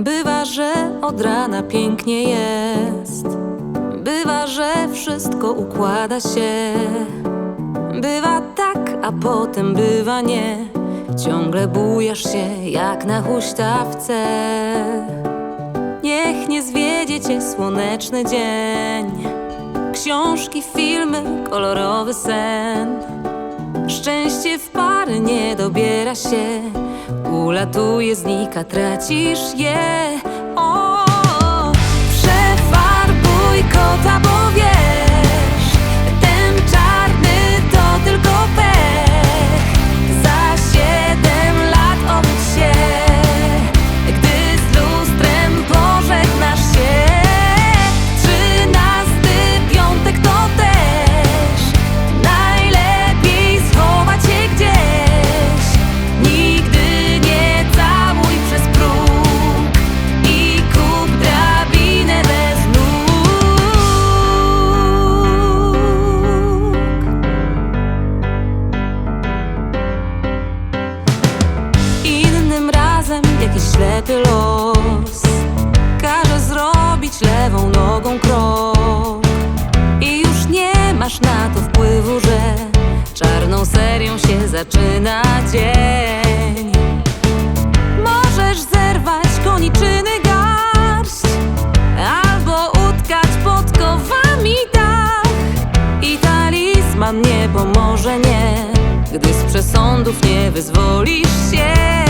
Bywa, że od rana pięknie jest. Bywa, że wszystko układa się. Bywa tak, a potem bywa nie. Ciągle bujasz się jak na huśtawce. Niech nie zwiedzie cię słoneczny dzień. Książki, filmy, kolorowy sen. Szczęście w nie dobiera się. Ulatuje, znika, tracisz je. O, przefarbuj kota, bo ślepy los każe zrobić lewą nogą krok i już nie masz na to wpływu, że czarną serią się zaczyna dzień. Możesz zerwać koniczyny garść albo utkać podkowami dach i talizman nie pomoże, nie, gdy z przesądów nie wyzwolisz się.